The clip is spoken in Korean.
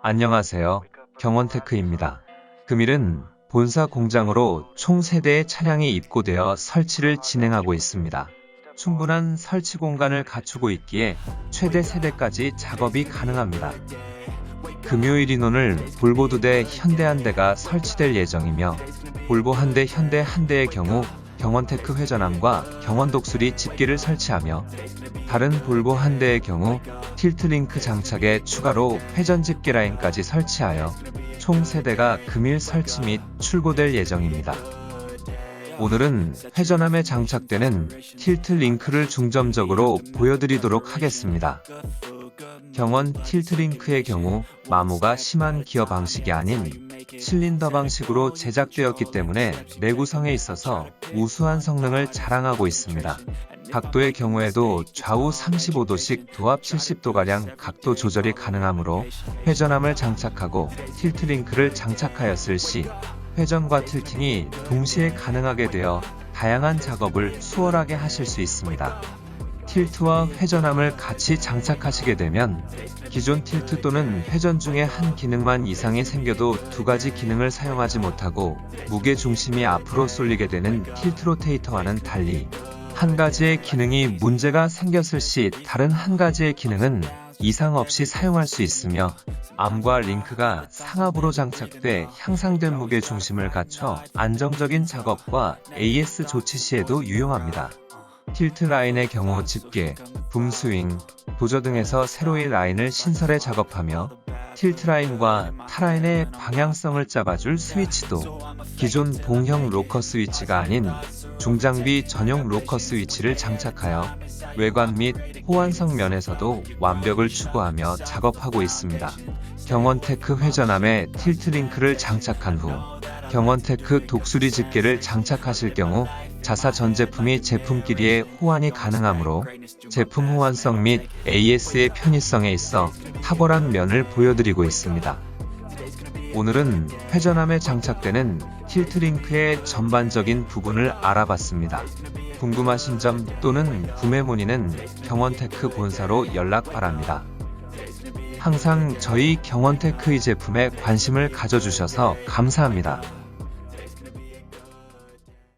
안녕하세요. 경원테크입니다. 금일은 본사 공장으로 총 3대의 차량이 입고되어 설치를 진행하고 있습니다. 충분한 설치 공간을 갖추고 있기에 최대 세대까지 작업이 가능합니다. 금요일 인원을 볼보 2대, 현대 한 대가 설치될 예정이며 볼보 한 대, 현대 한 대의 경우 경원테크 회전함과 경원독수리 집기를 설치하며 다른 볼보 한 대의 경우 틸트링크 장착에 추가로 회전 집기 라인까지 설치하여 총 세대가 금일 설치 및 출고될 예정입니다. 오늘은 회전함에 장착되는 틸트 링크를 중점적으로 보여드리도록 하겠습니다. 경원 틸트 링크의 경우 마모가 심한 기어 방식이 아닌 실린더 방식으로 제작되었기 때문에 내구성에 있어서 우수한 성능을 자랑하고 있습니다. 각도의 경우에도 좌우 35도씩 도합 70도가량 각도 조절이 가능하므로 회전함을 장착하고 틸트 링크를 장착하였을 시 회전과 틸팅이 동시에 가능하게 되어 다양한 작업을 수월하게 하실 수 있습니다. 틸트와 회전함을 같이 장착하시게 되면 기존 틸트 또는 회전 중에 한 기능만 이상이 생겨도 두 가지 기능을 사용하지 못하고 무게 중심이 앞으로 쏠리게 되는 틸트 로테이터와는 달리 한 가지의 기능이 문제가 생겼을 시 다른 한 가지의 기능은 이상 없이 사용할 수 있으며 암과 링크가 상압으로 장착돼 향상된 무게 중심을 갖춰 안정적인 작업과 AS 조치 시에도 유용합니다. 틸트 라인의 경우 집게, 붐스윙, 도저 등에서 새로이 라인을 신설해 작업하며 틸트 라인과 타라인의 방향성을 잡아줄 스위치도 기존 봉형 로커 스위치가 아닌 중장비 전용 로커 스위치를 장착하여 외관 및 호환성 면에서도 완벽을 추구하며 작업하고 있습니다. 경원테크 회전함에 틸트 링크를 장착한 후 경원테크 독수리 집게를 장착하실 경우 자사 전 제품이 제품끼리의 호환이 가능하므로 제품 호환성 및 AS의 편의성에 있어 탁월한 면을 보여드리고 있습니다. 오늘은 회전함에 장착되는 틸트링크의 전반적인 부분을 알아봤습니다. 궁금하신 점 또는 구매 문의는 경원테크 본사로 연락 바랍니다. 항상 저희 경원테크의 제품에 관심을 가져주셔서 감사합니다.